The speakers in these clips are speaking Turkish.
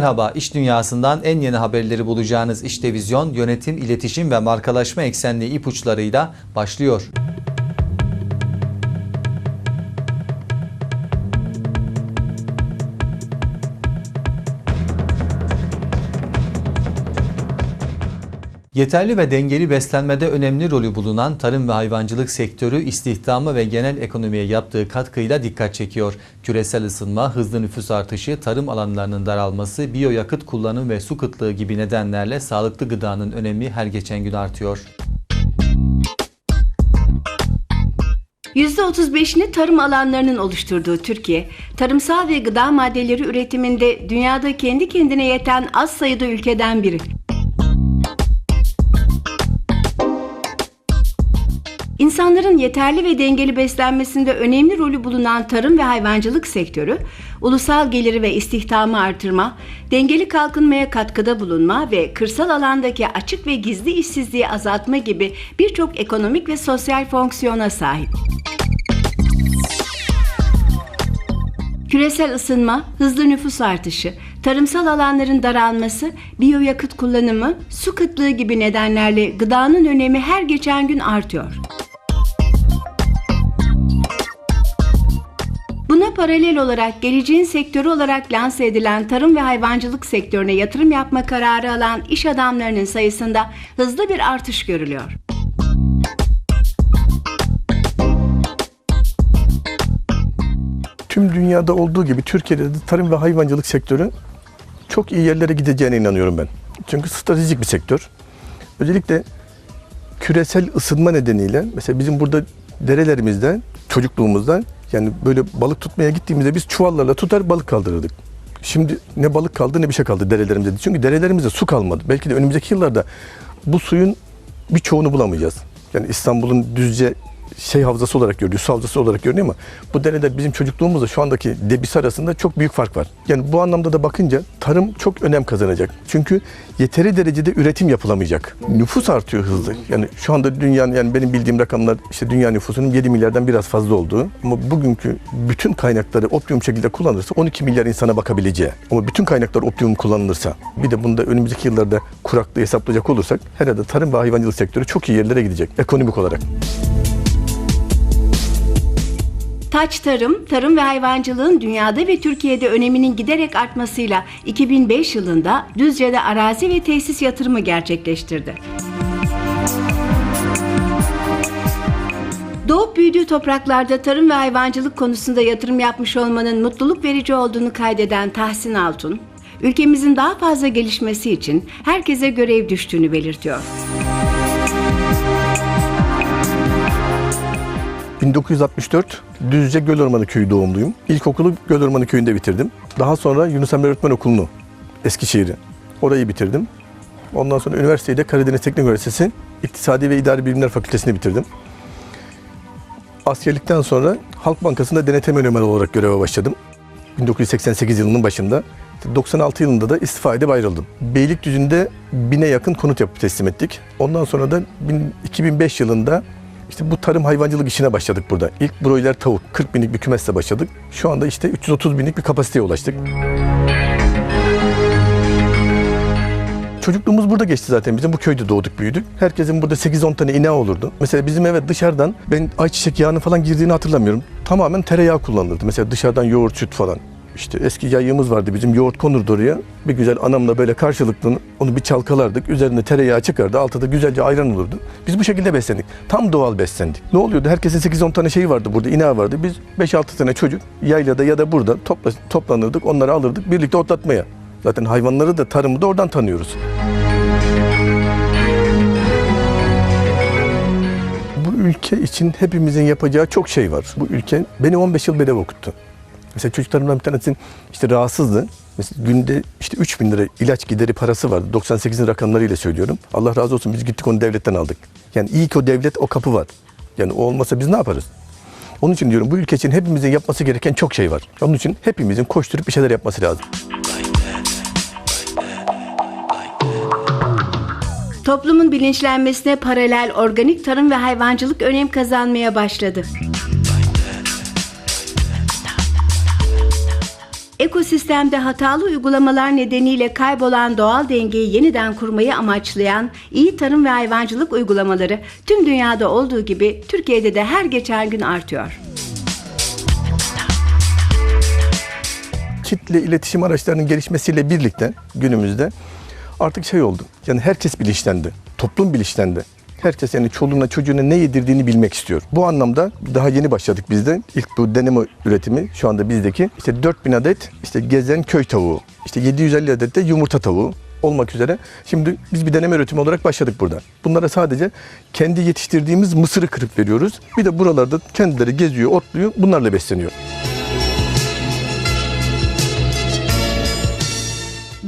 Merhaba, iş dünyasından en yeni haberleri bulacağınız İşte Vizyon, yönetim, iletişim ve markalaşma eksenli ipuçlarıyla başlıyor. Yeterli ve dengeli beslenmede önemli rolü bulunan tarım ve hayvancılık sektörü istihdamı ve genel ekonomiye yaptığı katkıyla dikkat çekiyor. Küresel ısınma, hızlı nüfus artışı, tarım alanlarının daralması, biyoyakıt kullanım ve su kıtlığı gibi nedenlerle sağlıklı gıdanın önemi her geçen gün artıyor. %35'ini tarım alanlarının oluşturduğu Türkiye, tarımsal ve gıda maddeleri üretiminde dünyada kendi kendine yeten az sayıda ülkeden biri. İnsanların yeterli ve dengeli beslenmesinde önemli rolü bulunan tarım ve hayvancılık sektörü, ulusal geliri ve istihdamı artırma, dengeli kalkınmaya katkıda bulunma ve kırsal alandaki açık ve gizli işsizliği azaltma gibi birçok ekonomik ve sosyal fonksiyona sahip. Küresel ısınma, hızlı nüfus artışı, tarımsal alanların daralması, biyoyakıt kullanımı, su kıtlığı gibi nedenlerle gıdanın önemi her geçen gün artıyor. Paralel olarak geleceğin sektörü olarak lanse edilen tarım ve hayvancılık sektörüne yatırım yapma kararı alan iş adamlarının sayısında hızlı bir artış görülüyor. Tüm dünyada olduğu gibi Türkiye'de de tarım ve hayvancılık sektörü çok iyi yerlere gideceğine inanıyorum ben. Çünkü stratejik bir sektör. Özellikle küresel ısınma nedeniyle mesela bizim burada derelerimizde çocukluğumuzda yani böyle balık tutmaya gittiğimizde biz çuvallarla tutar balık kaldırırdık. Şimdi ne balık kaldı ne bir şey kaldı derelerimizde. Çünkü derelerimizde su kalmadı. Belki de önümüzdeki yıllarda bu suyun birçoğunu bulamayacağız. Yani İstanbul'un düzce şey havzası olarak görülüyor, su havzası olarak görünüyor ama bu dereler bizim çocukluğumuzla şu andaki debisi arasında çok büyük fark var. Yani bu anlamda da bakınca tarım çok önem kazanacak. Çünkü yeteri derecede üretim yapılamayacak. Nüfus artıyor hızlı. Yani şu anda dünyanın yani benim bildiğim rakamlar işte dünya nüfusunun 7 milyardan biraz fazla olduğu ama bugünkü bütün kaynakları optimum şekilde kullanılırsa 12 milyar insana bakabileceği. Ama bütün kaynaklar optimum kullanılırsa bir de bunda önümüzdeki yıllarda kuraklığı hesaplayacak olursak herhalde tarım ve hayvancılık sektörü çok iyi yerlere gidecek ekonomik olarak. Taç Tarım, tarım ve hayvancılığın dünyada ve Türkiye'de öneminin giderek artmasıyla 2005 yılında Düzce'de arazi ve tesis yatırımı gerçekleştirdi. Doğup büyüdüğü topraklarda tarım ve hayvancılık konusunda yatırım yapmış olmanın mutluluk verici olduğunu kaydeden Tahsin Altun, ülkemizin daha fazla gelişmesi için herkese görev düştüğünü belirtiyor. 1964 Düzce Gölormanı Köyü doğumluyum. İlkokulu Gölormanı Köyü'nde bitirdim. Daha sonra Yunus Emre Öğretmen Okulu'nu Eskişehir'i orayı bitirdim. Ondan sonra üniversiteyi de Karadeniz Teknik Üniversitesi İktisadi ve İdari Bilimler Fakültesini bitirdim. Askerlikten sonra Halk Bankası'nda denetim önemli olarak göreve başladım. 1988 yılının başında. 96 yılında da istifa edip ayrıldım. Beylikdüzü'nde bine yakın konut yapıp teslim ettik. Ondan sonra da 2005 yılında işte bu tarım hayvancılık işine başladık burada. İlk broiler tavuk 40 binlik bir kümesle başladık. Şu anda işte 330 binlik bir kapasiteye ulaştık. Çocukluğumuz burada geçti zaten. Bizim bu köyde doğduk büyüdük. Herkesin burada 8-10 tane ineği olurdu. Mesela bizim eve dışarıdan ben ayçiçek yağının falan girdiğini hatırlamıyorum. Tamamen tereyağı kullanılırdı. Mesela dışarıdan yoğurt, süt falan. İşte eski yayımız vardı bizim yoğurt konurdu oraya. Bir güzel anamla böyle karşılıklı onu bir çalkalardık. Üzerinde tereyağı çıkardı. Altta da güzelce ayran olurdu. Biz bu şekilde beslendik. Tam doğal beslendik. Ne oluyordu? Herkesin 8-10 tane şeyi vardı burada. ineği vardı. Biz 5-6 tane çocuk yaylada ya da burada topla, toplanırdık. Onları alırdık. Birlikte otlatmaya. Zaten hayvanları da tarımı da oradan tanıyoruz. Bu ülke için hepimizin yapacağı çok şey var. Bu ülke beni 15 yıl bedava okuttu. Mesela çocuklarımdan bir tanesi işte rahatsızdı. Mesela günde işte 3 bin lira ilaç gideri parası vardı. 98'in rakamlarıyla söylüyorum. Allah razı olsun biz gittik onu devletten aldık. Yani iyi ki o devlet o kapı var. Yani o olmasa biz ne yaparız? Onun için diyorum bu ülke için hepimizin yapması gereken çok şey var. Onun için hepimizin koşturup bir şeyler yapması lazım. Toplumun bilinçlenmesine paralel organik tarım ve hayvancılık önem kazanmaya başladı. Ekosistemde hatalı uygulamalar nedeniyle kaybolan doğal dengeyi yeniden kurmayı amaçlayan iyi tarım ve hayvancılık uygulamaları tüm dünyada olduğu gibi Türkiye'de de her geçen gün artıyor. kitle iletişim araçlarının gelişmesiyle birlikte günümüzde artık şey oldu. Yani herkes bilinçlendi. Toplum bilinçlendi. Herkes yani çoluğuna çocuğuna ne yedirdiğini bilmek istiyor. Bu anlamda daha yeni başladık biz de. İlk bu deneme üretimi şu anda bizdeki işte 4000 adet işte gezen köy tavuğu, işte 750 adet de yumurta tavuğu olmak üzere. Şimdi biz bir deneme üretimi olarak başladık burada. Bunlara sadece kendi yetiştirdiğimiz mısırı kırıp veriyoruz. Bir de buralarda kendileri geziyor, otluyor, bunlarla besleniyor.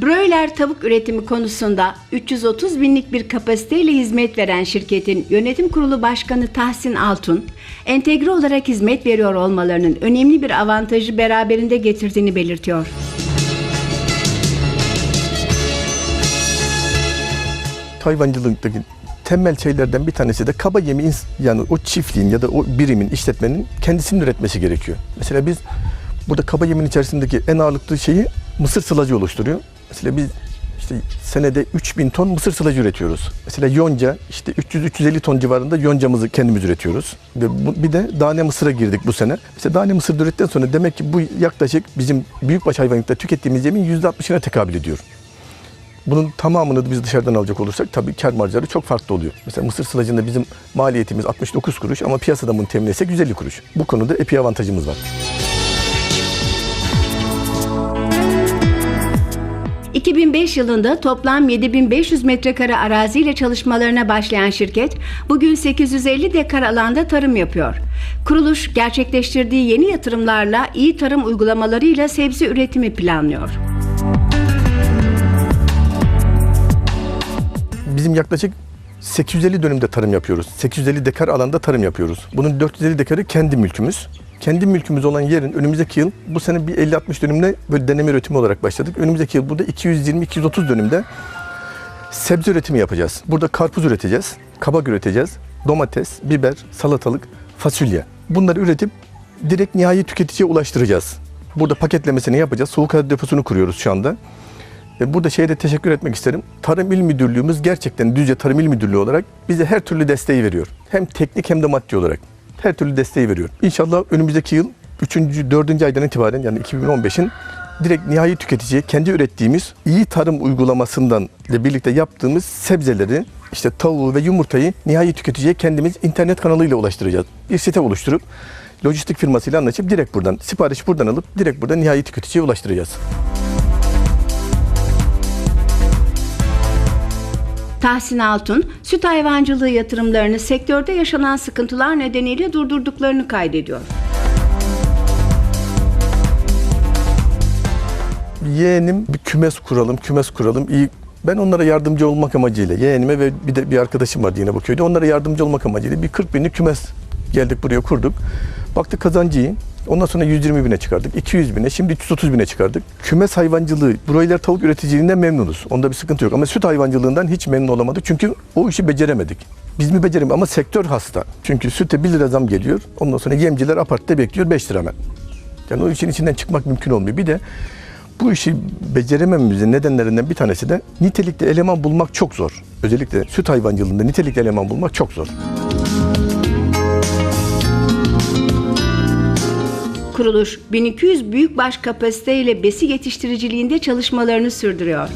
Broiler tavuk üretimi konusunda 330 binlik bir kapasiteyle hizmet veren şirketin yönetim kurulu başkanı Tahsin Altun, entegre olarak hizmet veriyor olmalarının önemli bir avantajı beraberinde getirdiğini belirtiyor. hayvancılıktaki temel şeylerden bir tanesi de kaba yemi yani o çiftliğin ya da o birimin işletmenin kendisinin üretmesi gerekiyor. Mesela biz burada kaba yemin içerisindeki en ağırlıklı şeyi mısır sılacı oluşturuyor. Mesela biz işte senede 3000 ton mısır sılacı üretiyoruz. Mesela yonca işte 300-350 ton civarında yoncamızı kendimiz üretiyoruz. Ve bu- bir de tane mısıra girdik bu sene. Mesela tane mısır ürettikten sonra demek ki bu yaklaşık bizim büyükbaş hayvancılıkta tükettiğimiz yemin %60'ına tekabül ediyor. Bunun tamamını biz dışarıdan alacak olursak tabii kar marjları çok farklı oluyor. Mesela mısır sılacında bizim maliyetimiz 69 kuruş ama piyasada bunu temin etsek 150 kuruş. Bu konuda epey avantajımız var. 2005 yılında toplam 7500 metrekare araziyle çalışmalarına başlayan şirket bugün 850 dekar alanda tarım yapıyor. Kuruluş gerçekleştirdiği yeni yatırımlarla iyi tarım uygulamalarıyla sebze üretimi planlıyor. Bizim yaklaşık 850 dönümde tarım yapıyoruz. 850 dekar alanda tarım yapıyoruz. Bunun 450 dekarı kendi mülkümüz. Kendi mülkümüz olan yerin önümüzdeki yıl bu sene bir 50-60 dönümle böyle deneme üretimi olarak başladık. Önümüzdeki yıl burada 220-230 dönümde sebze üretimi yapacağız. Burada karpuz üreteceğiz, kabak üreteceğiz, domates, biber, salatalık, fasulye. Bunları üretip direkt nihai tüketiciye ulaştıracağız. Burada paketlemesini yapacağız. Soğuk hava deposunu kuruyoruz şu anda. Burada şeye de teşekkür etmek isterim. Tarım İl Müdürlüğümüz gerçekten Düzce Tarım İl Müdürlüğü olarak bize her türlü desteği veriyor. Hem teknik hem de maddi olarak. Her türlü desteği veriyor. İnşallah önümüzdeki yıl 3. 4. aydan itibaren yani 2015'in direkt nihai tüketiciye kendi ürettiğimiz iyi tarım uygulamasından ile birlikte yaptığımız sebzeleri işte tavuğu ve yumurtayı nihai tüketiciye kendimiz internet kanalıyla ulaştıracağız. Bir site oluşturup lojistik firmasıyla anlaşıp direkt buradan sipariş buradan alıp direkt buradan nihai tüketiciye ulaştıracağız. Tahsin Altun, süt hayvancılığı yatırımlarını sektörde yaşanan sıkıntılar nedeniyle durdurduklarını kaydediyor. yeğenim bir kümes kuralım, kümes kuralım. İyi ben onlara yardımcı olmak amacıyla yeğenime ve bir de bir arkadaşım vardı yine bu köyde. Onlara yardımcı olmak amacıyla bir 40 binlik kümes geldik buraya kurduk. Baktık kazancı iyi. Ondan sonra 120 bine çıkardık, 200 bine, şimdi 330 bine çıkardık. Kümes hayvancılığı, broiler tavuk üreticiliğinden memnunuz. Onda bir sıkıntı yok. Ama süt hayvancılığından hiç memnun olamadık. Çünkü o işi beceremedik. Biz mi beceremedik ama sektör hasta. Çünkü süte 1 lira zam geliyor. Ondan sonra yemciler apartta bekliyor 5 lira hemen. Yani o işin içinden çıkmak mümkün olmuyor. Bir de bu işi beceremememizin nedenlerinden bir tanesi de nitelikli eleman bulmak çok zor. Özellikle süt hayvancılığında nitelikli eleman bulmak çok zor. Kuruluş 1200 büyükbaş kapasiteyle besi yetiştiriciliğinde çalışmalarını sürdürüyor.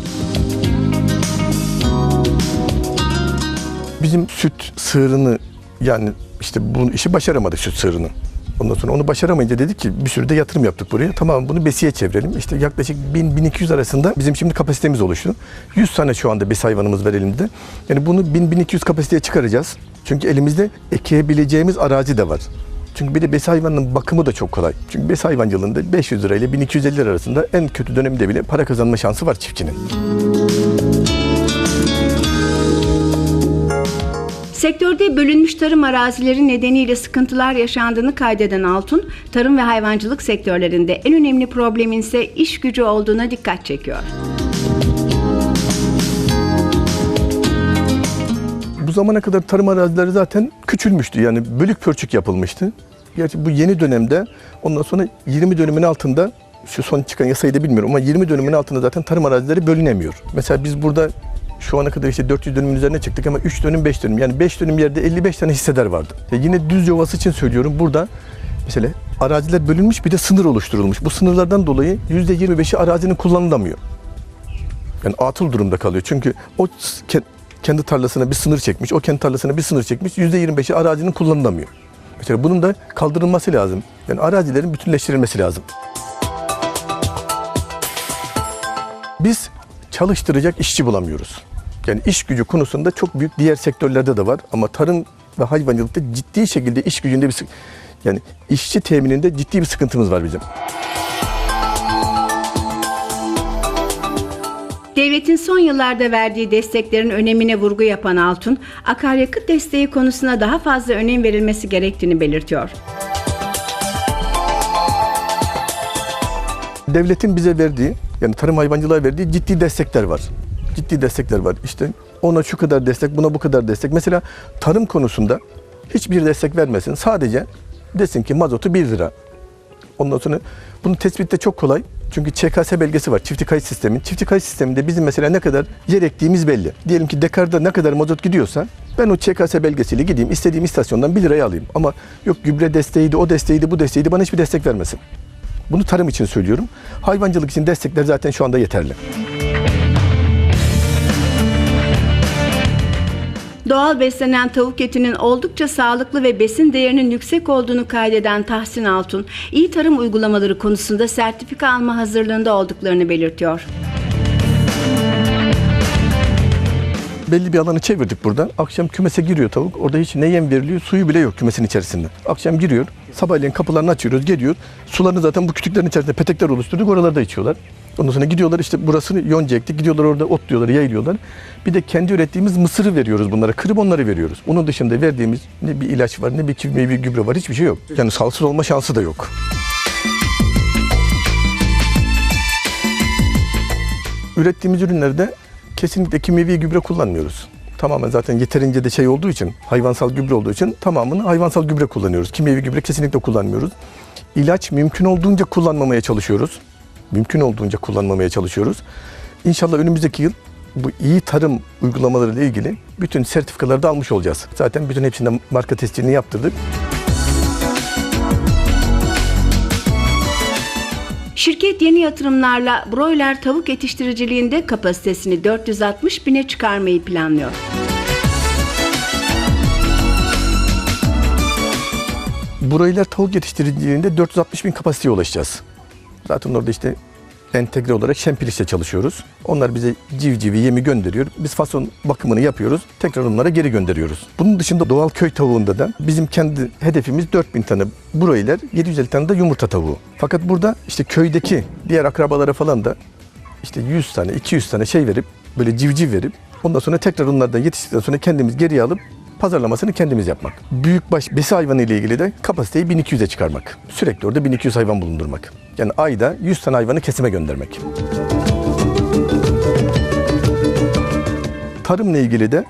Bizim süt sığırını yani işte bu işi başaramadık süt sığırını. Ondan sonra onu başaramayınca dedik ki bir sürü de yatırım yaptık buraya. Tamam bunu besiye çevirelim. İşte yaklaşık 1000-1200 arasında bizim şimdi kapasitemiz oluştu. 100 tane şu anda besi hayvanımız var elimizde. Yani bunu 1000-1200 kapasiteye çıkaracağız. Çünkü elimizde ekebileceğimiz arazi de var. Çünkü bir de besi hayvanının bakımı da çok kolay. Çünkü besi hayvancılığında 500 lira ile 1250 lira arasında en kötü dönemde bile para kazanma şansı var çiftçinin. Sektörde bölünmüş tarım arazileri nedeniyle sıkıntılar yaşandığını kaydeden Altun, tarım ve hayvancılık sektörlerinde en önemli problemin ise iş gücü olduğuna dikkat çekiyor. Zamana kadar tarım arazileri zaten küçülmüştü. Yani bölük pörçük yapılmıştı. Gerçi bu yeni dönemde ondan sonra 20 dönümün altında şu son çıkan yasayı da bilmiyorum ama 20 dönümün altında zaten tarım arazileri bölünemiyor. Mesela biz burada şu ana kadar işte 400 dönümün üzerine çıktık ama 3 dönüm 5 dönüm yani 5 dönüm yerde 55 tane hissedar vardı. E yine düz yovası için söylüyorum burada mesela araziler bölünmüş bir de sınır oluşturulmuş. Bu sınırlardan dolayı %25'i arazinin kullanılamıyor. Yani atıl durumda kalıyor. Çünkü o kendi tarlasına bir sınır çekmiş, o kendi tarlasına bir sınır çekmiş, %25'i arazinin kullanılamıyor. Mesela bunun da kaldırılması lazım. Yani arazilerin bütünleştirilmesi lazım. Biz çalıştıracak işçi bulamıyoruz. Yani iş gücü konusunda çok büyük diğer sektörlerde de var ama tarım ve hayvancılıkta ciddi şekilde iş gücünde bir yani işçi temininde ciddi bir sıkıntımız var bizim. Devletin son yıllarda verdiği desteklerin önemine vurgu yapan Altun, akaryakıt desteği konusuna daha fazla önem verilmesi gerektiğini belirtiyor. Devletin bize verdiği yani tarım hayvancılığa verdiği ciddi destekler var. Ciddi destekler var. İşte ona şu kadar destek, buna bu kadar destek. Mesela tarım konusunda hiçbir destek vermesin. Sadece desin ki mazotu 1 lira. Ondan sonra bunun tespiti de çok kolay. Çünkü ÇKS belgesi var. Çiftlik kayıt sistemi. Çiftlik kayıt sisteminde bizim mesela ne kadar yer ektiğimiz belli. Diyelim ki dekarda ne kadar mazot gidiyorsa ben o ÇKS belgesiyle gideyim istediğim istasyondan 1 liraya alayım. Ama yok gübre desteğiydi, o desteğiydi, bu desteğiydi bana hiçbir destek vermesin. Bunu tarım için söylüyorum. Hayvancılık için destekler zaten şu anda yeterli. Doğal beslenen tavuk etinin oldukça sağlıklı ve besin değerinin yüksek olduğunu kaydeden Tahsin Altun, iyi tarım uygulamaları konusunda sertifika alma hazırlığında olduklarını belirtiyor. Belli bir alanı çevirdik buradan. Akşam kümese giriyor tavuk. Orada hiç ne yem veriliyor, suyu bile yok kümesin içerisinde. Akşam giriyor. Sabahleyin kapılarını açıyoruz, geliyor. Sularını zaten bu kütüklerin içerisinde petekler oluşturduk. Oralarda içiyorlar. Ondan sonra gidiyorlar işte burasını yonca ektik. Gidiyorlar orada otluyorlar, yayılıyorlar. Bir de kendi ürettiğimiz mısırı veriyoruz bunlara. Kırıp onları veriyoruz. Onun dışında verdiğimiz ne bir ilaç var, ne bir kimyevi gübre var. Hiçbir şey yok. Yani salsız olma şansı da yok. Ürettiğimiz ürünlerde kesinlikle kimyevi gübre kullanmıyoruz. Tamamen zaten yeterince de şey olduğu için, hayvansal gübre olduğu için tamamını hayvansal gübre kullanıyoruz. Kimyevi gübre kesinlikle kullanmıyoruz. İlaç mümkün olduğunca kullanmamaya çalışıyoruz. Mümkün olduğunca kullanmamaya çalışıyoruz. İnşallah önümüzdeki yıl bu iyi tarım uygulamaları ile ilgili bütün sertifikaları da almış olacağız. Zaten bütün hepsinden marka testini yaptırdık. Şirket yeni yatırımlarla broiler tavuk yetiştiriciliğinde kapasitesini 460 bine çıkarmayı planlıyor. Broiler tavuk yetiştiriciliğinde 460 bin kapasiteye ulaşacağız. Zaten orada işte entegre olarak Şempiliş'te çalışıyoruz. Onlar bize civcivi yemi gönderiyor. Biz fason bakımını yapıyoruz. Tekrar onlara geri gönderiyoruz. Bunun dışında doğal köy tavuğunda da bizim kendi hedefimiz 4000 tane broiler, 750 tane de yumurta tavuğu. Fakat burada işte köydeki diğer akrabalara falan da işte 100 tane, 200 tane şey verip böyle civciv verip ondan sonra tekrar onlardan yetiştikten sonra kendimiz geriye alıp pazarlamasını kendimiz yapmak. Büyükbaş besi hayvanı ile ilgili de kapasiteyi 1200'e çıkarmak. Sürekli orada 1200 hayvan bulundurmak. Yani ayda 100 tane hayvanı kesime göndermek. Tarımla ilgili de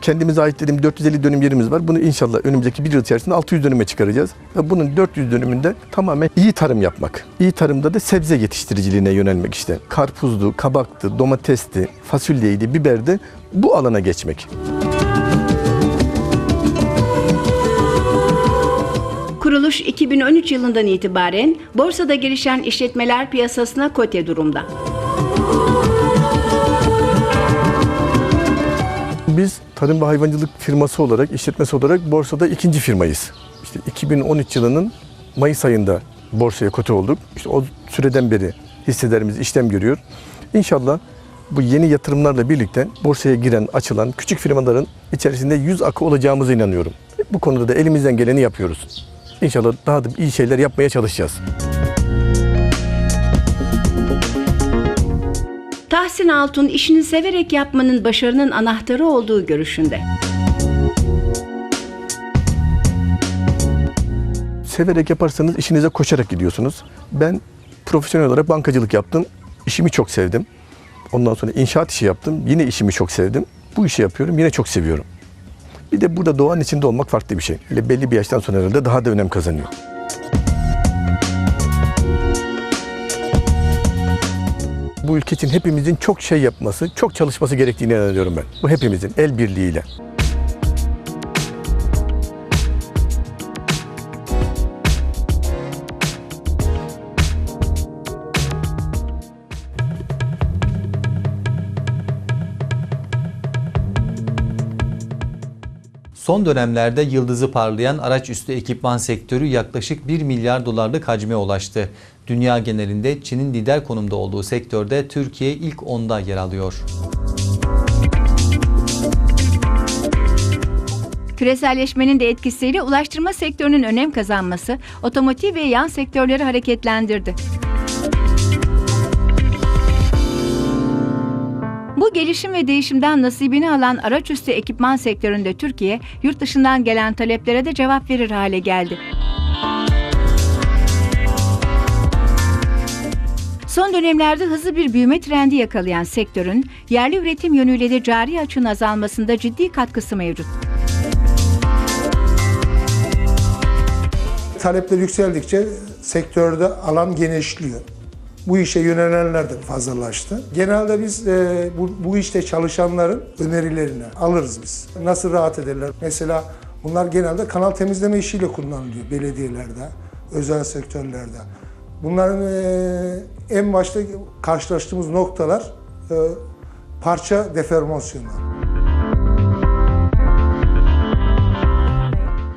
kendimize ait dediğim 450 dönüm yerimiz var. Bunu inşallah önümüzdeki bir yıl içerisinde 600 dönüme çıkaracağız. Ve bunun 400 dönümünde tamamen iyi tarım yapmak. İyi tarımda da sebze yetiştiriciliğine yönelmek işte. Karpuzdu, kabaktı, domatesti, fasulyeydi, biberdi bu alana geçmek. Kuruluş 2013 yılından itibaren borsada gelişen işletmeler piyasasına kote durumda. Biz tarım ve hayvancılık firması olarak, işletmesi olarak borsada ikinci firmayız. İşte 2013 yılının Mayıs ayında borsaya kote olduk. İşte o süreden beri hisselerimiz işlem görüyor. İnşallah bu yeni yatırımlarla birlikte borsaya giren, açılan küçük firmaların içerisinde yüz akı olacağımıza inanıyorum. Bu konuda da elimizden geleni yapıyoruz. İnşallah daha da iyi şeyler yapmaya çalışacağız. Tahsin Altun işini severek yapmanın başarının anahtarı olduğu görüşünde. severek yaparsanız işinize koşarak gidiyorsunuz. Ben profesyonel olarak bankacılık yaptım. İşimi çok sevdim. Ondan sonra inşaat işi yaptım. Yine işimi çok sevdim. Bu işi yapıyorum. Yine çok seviyorum. Bir de burada doğanın içinde olmak farklı bir şey. Öyle belli bir yaştan sonra herhalde daha da önem kazanıyor. Bu ülke için hepimizin çok şey yapması, çok çalışması gerektiğini inanıyorum ben. Bu hepimizin el birliğiyle. Son dönemlerde yıldızı parlayan araç üstü ekipman sektörü yaklaşık 1 milyar dolarlık hacme ulaştı. Dünya genelinde Çin'in lider konumda olduğu sektörde Türkiye ilk onda yer alıyor. Küreselleşmenin de etkisiyle ulaştırma sektörünün önem kazanması otomotiv ve yan sektörleri hareketlendirdi. Bu gelişim ve değişimden nasibini alan araçüstü ekipman sektöründe Türkiye, yurt dışından gelen taleplere de cevap verir hale geldi. Son dönemlerde hızlı bir büyüme trendi yakalayan sektörün yerli üretim yönüyle de cari açığın azalmasında ciddi katkısı mevcut. Talepler yükseldikçe sektörde alan genişliyor. Bu işe yönelenler de fazlalaştı. Genelde biz e, bu, bu işte çalışanların önerilerini alırız biz. Nasıl rahat ederler? Mesela bunlar genelde kanal temizleme işiyle kullanılıyor belediyelerde, özel sektörlerde. Bunların e, en başta karşılaştığımız noktalar e, parça deformasyonu.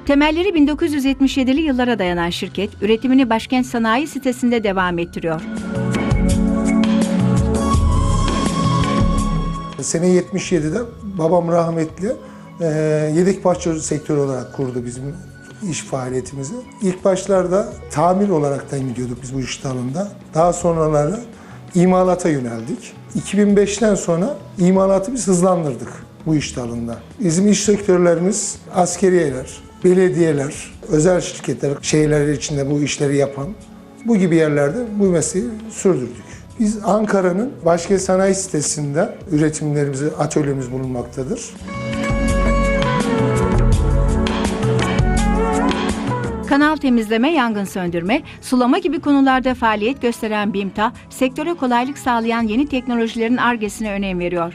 Temelleri 1977'li yıllara dayanan şirket, üretimini Başkent Sanayi sitesinde devam ettiriyor. Sene 77'de babam rahmetli e, yedek parça sektörü olarak kurdu bizim iş faaliyetimizi. İlk başlarda tamir olaraktan gidiyorduk biz bu iş dalında. Daha sonraları imalata yöneldik. 2005'ten sonra imalatı biz hızlandırdık bu iş dalında. Bizim iş sektörlerimiz askeriyeler, belediyeler, özel şirketler, şehirler içinde bu işleri yapan bu gibi yerlerde bu mesleği sürdürdük. Biz Ankara'nın Başkent Sanayi sitesinde üretimlerimizi, atölyemiz bulunmaktadır. Kanal temizleme, yangın söndürme, sulama gibi konularda faaliyet gösteren BİMTA, sektöre kolaylık sağlayan yeni teknolojilerin argesine önem veriyor.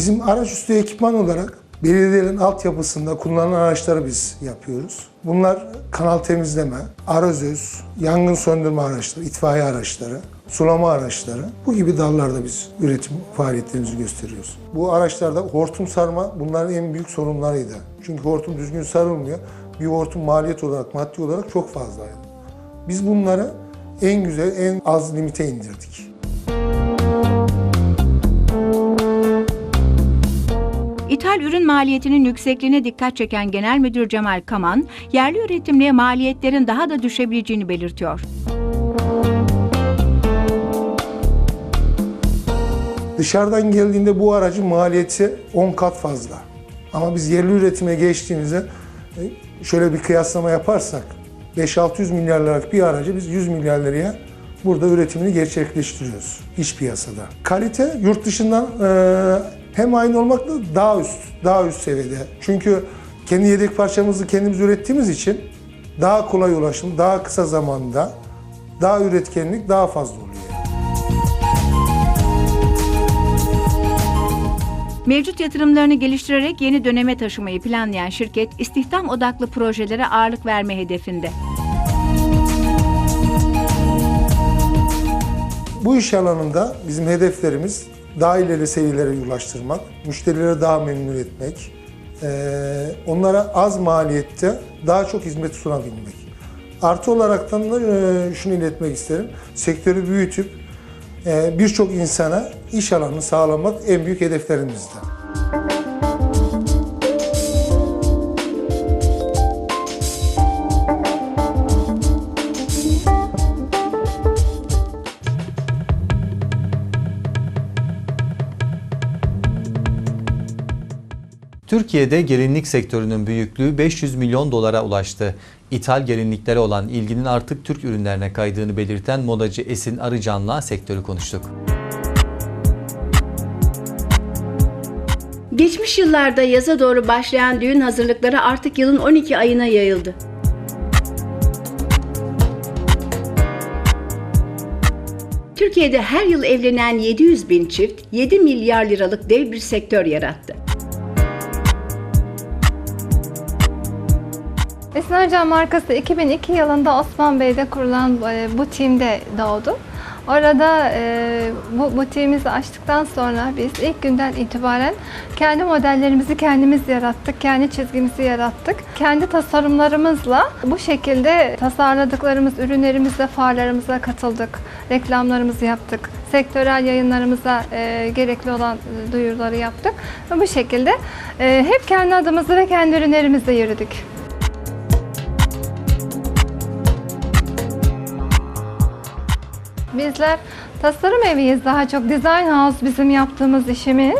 Bizim araç üstü ekipman olarak belediyelerin altyapısında kullanılan araçları biz yapıyoruz. Bunlar kanal temizleme, arazöz, yangın söndürme araçları, itfaiye araçları, sulama araçları. Bu gibi dallarda biz üretim faaliyetlerimizi gösteriyoruz. Bu araçlarda hortum sarma bunların en büyük sorunlarıydı. Çünkü hortum düzgün sarılmıyor. Bir hortum maliyet olarak, maddi olarak çok fazlaydı. Biz bunları en güzel, en az limite indirdik. İthal ürün maliyetinin yüksekliğine dikkat çeken Genel Müdür Cemal Kaman, yerli üretimle maliyetlerin daha da düşebileceğini belirtiyor. Dışarıdan geldiğinde bu aracın maliyeti 10 kat fazla. Ama biz yerli üretime geçtiğimizde e, şöyle bir kıyaslama yaparsak 5-600 milyar liralık bir aracı biz 100 milyar liraya burada üretimini gerçekleştiriyoruz iç piyasada. Kalite yurt dışından e, hem aynı olmakla daha üst, daha üst seviyede. Çünkü kendi yedek parçamızı kendimiz ürettiğimiz için daha kolay ulaşım, daha kısa zamanda, daha üretkenlik daha fazla oluyor. Mevcut yatırımlarını geliştirerek yeni döneme taşımayı planlayan şirket, istihdam odaklı projelere ağırlık verme hedefinde. Bu iş alanında bizim hedeflerimiz daha ileri seviyelere ulaştırmak, müşterilere daha memnun etmek, eee, onlara az maliyette daha çok hizmet sunabilmek. Artı olaraktan da eee, şunu iletmek isterim. Sektörü büyütüp eee, birçok insana iş alanını sağlamak en büyük hedeflerimizden. Türkiye'de gelinlik sektörünün büyüklüğü 500 milyon dolara ulaştı. İthal gelinliklere olan ilginin artık Türk ürünlerine kaydığını belirten modacı Esin Arıcan'la sektörü konuştuk. Geçmiş yıllarda yaza doğru başlayan düğün hazırlıkları artık yılın 12 ayına yayıldı. Türkiye'de her yıl evlenen 700 bin çift 7 milyar liralık dev bir sektör yarattı. Esin Arcan markası 2002 yılında Osman Bey'de kurulan e, bu team'de doğdu. Orada e, bu butiğimizi açtıktan sonra biz ilk günden itibaren kendi modellerimizi kendimiz yarattık, kendi çizgimizi yarattık. Kendi tasarımlarımızla bu şekilde tasarladıklarımız ürünlerimizle fuarlarımıza katıldık, reklamlarımızı yaptık, sektörel yayınlarımıza e, gerekli olan duyuruları yaptık. Ve bu şekilde e, hep kendi adımızı ve kendi ürünlerimizle yürüdük. Bizler tasarım eviyiz daha çok. Design house bizim yaptığımız işimiz.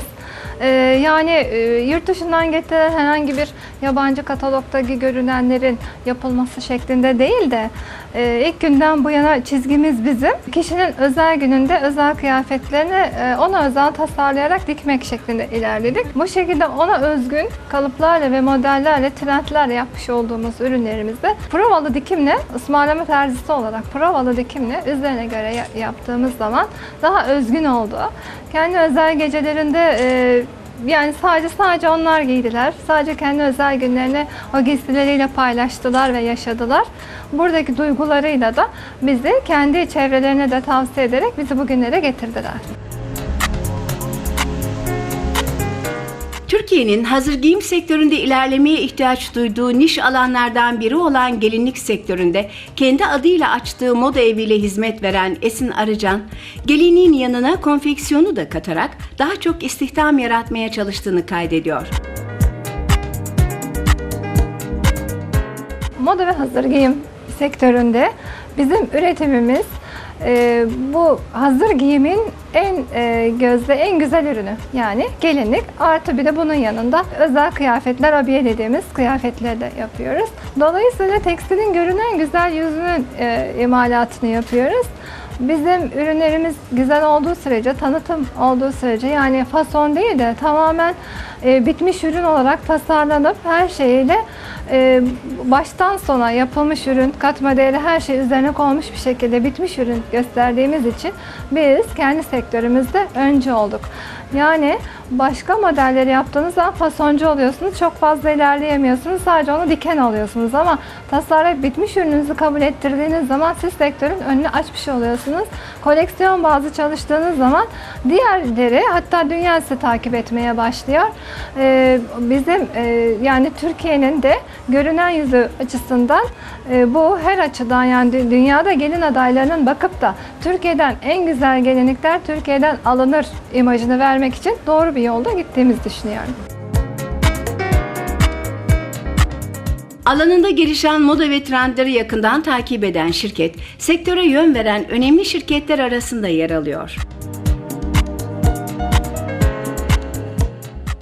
Ee, yani e, yurt dışından getirilen herhangi bir yabancı katalogdaki görünenlerin yapılması şeklinde değil de e, ilk günden bu yana çizgimiz bizim. Kişinin özel gününde özel kıyafetlerini e, ona özel tasarlayarak dikmek şeklinde ilerledik. Bu şekilde ona özgün kalıplarla ve modellerle, trendlerle yapmış olduğumuz ürünlerimizde provalı dikimle, ısmarlama terzisi olarak provalı dikimle üzerine göre ya- yaptığımız zaman daha özgün oldu. Kendi özel gecelerinde e, yani sadece sadece onlar giydiler. Sadece kendi özel günlerini o giysileriyle paylaştılar ve yaşadılar. Buradaki duygularıyla da bizi kendi çevrelerine de tavsiye ederek bizi bugünlere getirdiler. Türkiye'nin hazır giyim sektöründe ilerlemeye ihtiyaç duyduğu niş alanlardan biri olan gelinlik sektöründe kendi adıyla açtığı moda eviyle hizmet veren Esin Arıcan, gelinliğin yanına konfeksiyonu da katarak daha çok istihdam yaratmaya çalıştığını kaydediyor. Moda ve hazır giyim sektöründe bizim üretimimiz e, bu hazır giyimin en e, gözde, en güzel ürünü. Yani gelinlik artı bir de bunun yanında özel kıyafetler, abiye dediğimiz kıyafetleri de yapıyoruz. Dolayısıyla tekstilin görünen güzel yüzünün e, imalatını yapıyoruz. Bizim ürünlerimiz güzel olduğu sürece, tanıtım olduğu sürece yani fason değil de tamamen e, bitmiş ürün olarak tasarlanıp her şeyiyle e, baştan sona yapılmış ürün, katma değeri her şey üzerine konmuş bir şekilde bitmiş ürün gösterdiğimiz için biz kendi sektörümüzde önce olduk. Yani başka modelleri yaptığınız zaman fasoncu oluyorsunuz. Çok fazla ilerleyemiyorsunuz. Sadece onu diken alıyorsunuz ama tasarlayıp bitmiş ürününüzü kabul ettirdiğiniz zaman siz sektörün önünü açmış oluyorsunuz. Koleksiyon bazı çalıştığınız zaman diğerleri hatta dünya sizi takip etmeye başlıyor. Ee, bizim e, yani Türkiye'nin de görünen yüzü açısından e, bu her açıdan yani dü- dünyada gelin adaylarının bakıp da Türkiye'den en güzel gelinlikler Türkiye'den alınır imajını vermek için doğru bir yolda gittiğimizi düşünüyorum. Alanında gelişen moda ve trendleri yakından takip eden şirket, sektöre yön veren önemli şirketler arasında yer alıyor.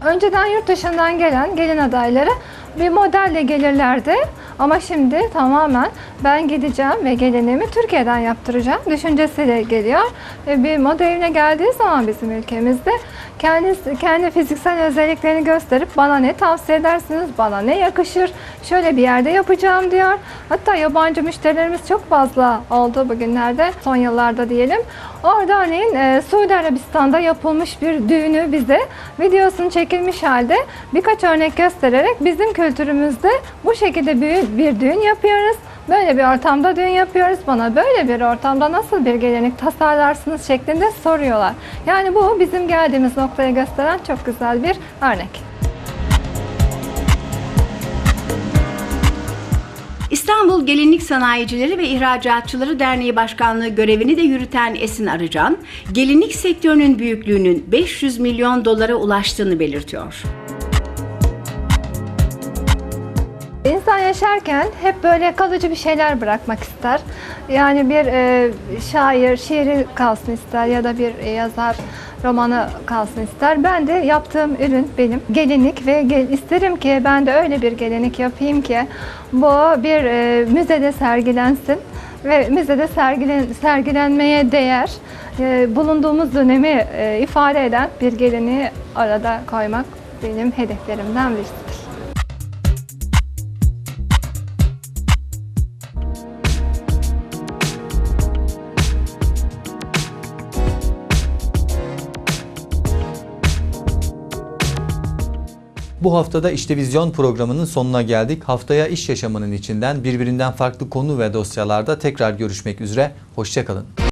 Önceden yurt dışından gelen gelin adayları bir modelle gelirlerdi. Ama şimdi tamamen ben gideceğim ve gelinliğimi Türkiye'den yaptıracağım düşüncesiyle geliyor. Ve bir moda evine geldiği zaman bizim ülkemizde kendi, kendi fiziksel özelliklerini gösterip bana ne tavsiye edersiniz, bana ne yakışır, şöyle bir yerde yapacağım diyor. Hatta yabancı müşterilerimiz çok fazla oldu bugünlerde, son yıllarda diyelim. Orada örneğin e, Suudi Arabistan'da yapılmış bir düğünü bize videosunu çekilmiş halde birkaç örnek göstererek bizim kültürümüzde bu şekilde bir, bir düğün yapıyoruz. Böyle bir ortamda düğün yapıyoruz. Bana böyle bir ortamda nasıl bir gelenek tasarlarsınız şeklinde soruyorlar. Yani bu bizim geldiğimiz noktaya gösteren çok güzel bir örnek. İstanbul Gelinlik Sanayicileri ve İhracatçıları Derneği Başkanlığı görevini de yürüten Esin Arıcan, gelinlik sektörünün büyüklüğünün 500 milyon dolara ulaştığını belirtiyor. İnsan yaşarken hep böyle kalıcı bir şeyler bırakmak ister. Yani bir e, şair şiiri kalsın ister ya da bir e, yazar romanı kalsın ister. Ben de yaptığım ürün benim gelinlik ve gel, isterim ki ben de öyle bir gelinlik yapayım ki bu bir e, müzede sergilensin ve müzede sergilen, sergilenmeye değer e, bulunduğumuz dönemi e, ifade eden bir gelinliği arada koymak benim hedeflerimden birisidir. Bu haftada İşte Vizyon programının sonuna geldik. Haftaya iş yaşamının içinden birbirinden farklı konu ve dosyalarda tekrar görüşmek üzere. Hoşçakalın.